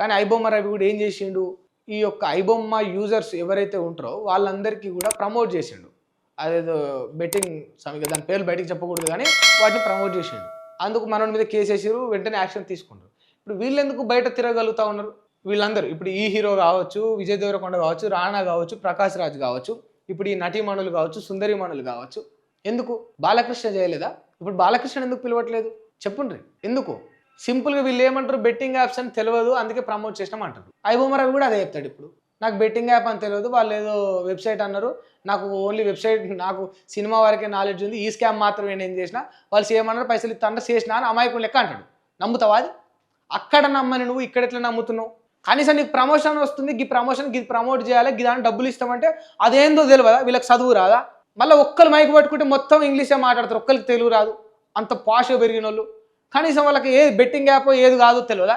కానీ ఐబొమ్మ రవి కూడా ఏం చేసిండు? ఈ యొక్క ఐబొమ్మ యూజర్స్ ఎవరైతే ఉంటారో వాళ్ళందరికీ కూడా ప్రమోట్ చేసిండు. అదేదో బెట్టింగ్ సమిగా దాని పేర్లు బయటకు చెప్పకూడదు కానీ వాటిని ప్రమోట్ చేసిండు. అందుకు మనోడి మీద కేసు వేసారు వెంటనే యాక్షన్ తీసుకుంటారు. ఇప్పుడు వీళ్ళెందుకు బయట తిరగలుగుతూ ఉన్నారు? వీళ్ళందరూ. ఇప్పుడు ఈ హీరో కావచ్చు విజయ్ దేవరకొండ కావచ్చు రాణా కావచ్చు ప్రకాష్ రాజ్ కావచ్చు ఇప్పుడు ఈ నటీమణులు కావచ్చు సుందరిమణులు కావచ్చు. ఎందుకు? బాలకృష్ణ చేయలేదా? ఇప్పుడు బాలకృష్ణ ఎందుకు పిలవట్లేదు? చెప్పుండ్రి. ఎందుకు? సింపుల్గా వీళ్ళు ఏమంటారు? బెట్టింగ్ యాప్స్ అని తెలియదు అందుకే ప్రమోట్ చేసినాం అంటారు. ఐబొమ్మరావు కూడా అదే చెప్తాడు ఇప్పుడు. నాకు బెట్టింగ్ యాప్ అని తెలియదు వాళ్ళు ఏదో వెబ్సైట్ అన్నారు. నాకు ఓన్లీ వెబ్సైట్ నాకు సినిమా వరకే నాలెడ్జ్ ఉంది ఈ స్కామ్ మాత్రమే నేను చేసిన. వాళ్ళు చేయమన్నారు పైసలు ఇస్తాను చేసిన అని అమాయకులు లెక్క అంటాడు. నమ్ముతావా అది? అక్కడ నమ్మని నువ్వు ఇక్కడ ఎట్లా నమ్ముతున్నావు? కనీసం నీకు ప్రమోషన్ వస్తుంది ఈ ప్రమోషన్ ఇది ప్రమోట్ చేయాలి ఈ దాని డబ్బులు ఇస్తామంటే అదేందో తెలియదా వీళ్ళకి చదువు రాదా? మళ్ళీ ఒక్కరు మైక్ పట్టుకుంటే మొత్తం ఇంగ్లీషే మాట్లాడతారు ఒక్కరికి తెలుగు రాదు. అంత పాష్గా పెరిగిన వాళ్ళు కనీసం వాళ్ళకి ఏది బెట్టింగ్ యాప్ ఏది కాదో తెలియదా?